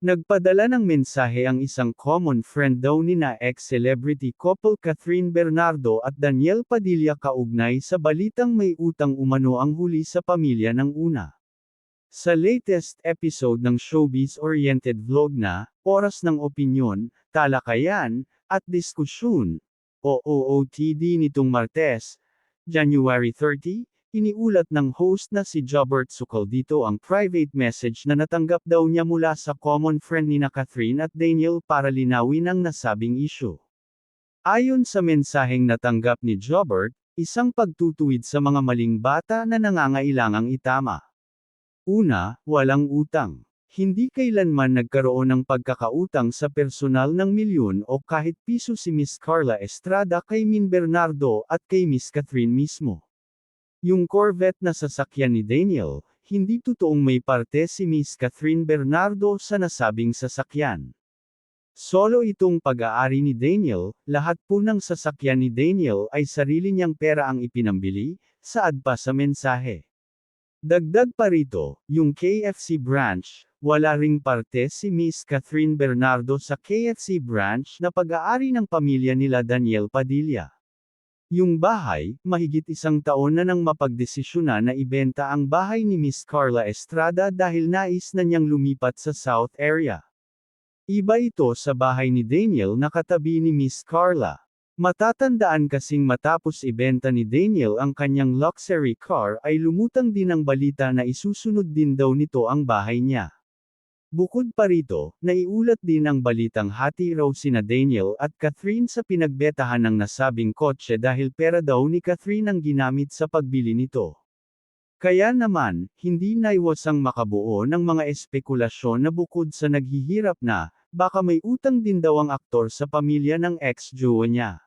Nagpadala ng mensahe ang isang common friend daw ni na ex-celebrity couple Catherine Bernardo at Daniel Padilla kaugnay sa balitang may utang umano ang huli sa pamilya ng una. Sa latest episode ng showbiz-oriented vlog na, Oras ng Opinyon, Talakayan, at Diskusyon, o OOTD nitong Martes, January 30, iniulat ng host na si Jobert Sucaldito ang private message na natanggap daw niya mula sa common friend ni na Catherine at Daniel para linawin ang nasabing issue. Ayon sa mensaheng natanggap ni Jobert, isang pagtutuwid sa mga maling bata na nangangailangang itama. Una, walang utang. Hindi kailanman nagkaroon ng pagkakautang sa personal ng milyon o kahit piso si Miss Carla Estrada kay Min Bernardo at kay Miss Catherine mismo. Yung Corvette na sasakyan ni Daniel, hindi totoong may parte si Miss Catherine Bernardo sa nasabing sasakyan. Solo itong pag-aari ni Daniel, lahat po ng sasakyan ni Daniel ay sarili niyang pera ang ipinambili, saad pa sa mensahe. Dagdag pa rito, yung KFC branch, wala ring parte si Miss Catherine Bernardo sa KFC branch na pag-aari ng pamilya nila Daniel Padilla. Yung bahay, mahigit isang taon na nang mapagdesisyonan na ibenta ang bahay ni Miss Carla Estrada dahil nais na niyang lumipat sa South area. Iba ito sa bahay ni Daniel na katabi ni Miss Carla. Matatandaan kasing matapos ibenta ni Daniel ang kanyang luxury car ay lumutang din ang balita na isusunod din daw nito ang bahay niya. Bukod pa rito, naiulat din ang balitang hati raw sina Daniel at Catherine sa pinagbetahan ng nasabing kotse dahil pera daw ni Catherine ang ginamit sa pagbili nito. Kaya naman, hindi naiwasang makabuo ng mga espekulasyon na bukod sa naghihirap na, baka may utang din daw ang aktor sa pamilya ng ex-jowa niya.